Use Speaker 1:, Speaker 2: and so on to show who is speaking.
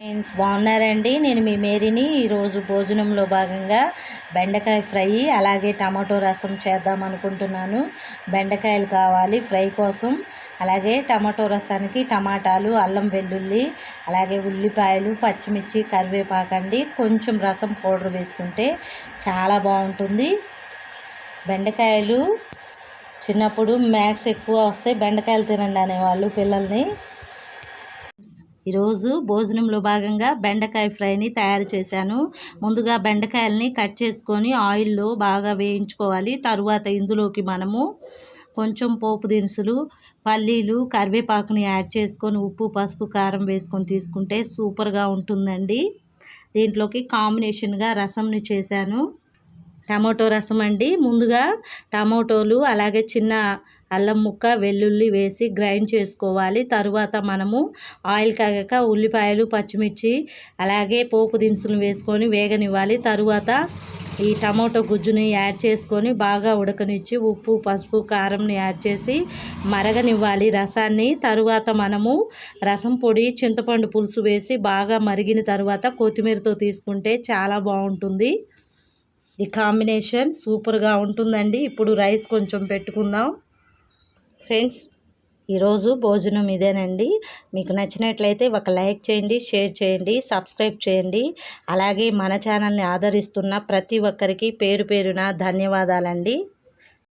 Speaker 1: Friends బాగున్నారండి. నేను మీ మేరీని ఈరోజు భోజనంలో భాగంగా బెండకాయ ఫ్రై అలాగే టమాటో రసం చేద్దాం అనుకుంటున్నాను. బెండకాయలు కావాలి ఫ్రై కోసం. అలాగే టమాటో రసానికి టమాటాలు అల్లం వెల్లుల్లి అలాగే ఉల్లిపాయలు పచ్చిమిర్చి కరివేపాకండి కొంచెం రసం పౌడర్ వేసుకుంటే చాలా బాగుంటుంది. బెండకాయలు చిన్నప్పుడు మ్యాక్స్ ఎక్కువ వస్తే బెండకాయలు తినండి అనేవాళ్ళు పిల్లల్ని. ఈరోజు భోజనంలో భాగంగా బెండకాయ ఫ్రైని తయారు చేశాను. ముందుగా బెండకాయలని కట్ చేసుకొని ఆయిల్లో బాగా వేయించుకోవాలి. తరువాత ఇందులోకి మనము కొంచెం పోపు దినుసులు పల్లీలు కరివేపాకుని యాడ్ చేసుకొని ఉప్పు పసుపు కారం వేసుకొని తీసుకుంటే సూపర్గా ఉంటుందండి. దీంట్లోకి కాంబినేషన్గా రసంని చేశాను. టమాటో రసం అండి ముందుగా టమాటోలు అలాగే చిన్న అల్లం ముక్క వెల్లుల్లి వేసి గ్రైండ్ చేసుకోవాలి. తరువాత మనము ఆయిల్ కాగాక ఉల్లిపాయలు పచ్చిమిర్చి అలాగే పోపు దినుసులు వేసుకొని వేగనివ్వాలి. తరువాత ఈ టమాటో గుజ్జుని యాడ్ చేసుకొని బాగా ఉడకనిచ్చి ఉప్పు పసుపు కారంని యాడ్ చేసి మరగనివ్వాలి రసాన్ని. తరువాత మనము రసం పొడి చింతపండు పులుసు వేసి బాగా మరిగిన తర్వాత కొత్తిమీరతో తీసుకుంటే చాలా బాగుంటుంది. ఈ కాంబినేషన్ సూపర్గా ఉంటుందండి. ఇప్పుడు రైస్ కొంచెం పెట్టుకుందాం. ఫ్రెండ్స్ ఈరోజు భోజనం ఇదేనండి. మీకు నచ్చినట్లయితే ఒక లైక్ చేయండి షేర్ చేయండి సబ్స్క్రైబ్ చేయండి. అలాగే మన ఛానల్ని ఆదరిస్తున్న ప్రతి ఒక్కరికి పేరు పేరున ధన్యవాదాలండి.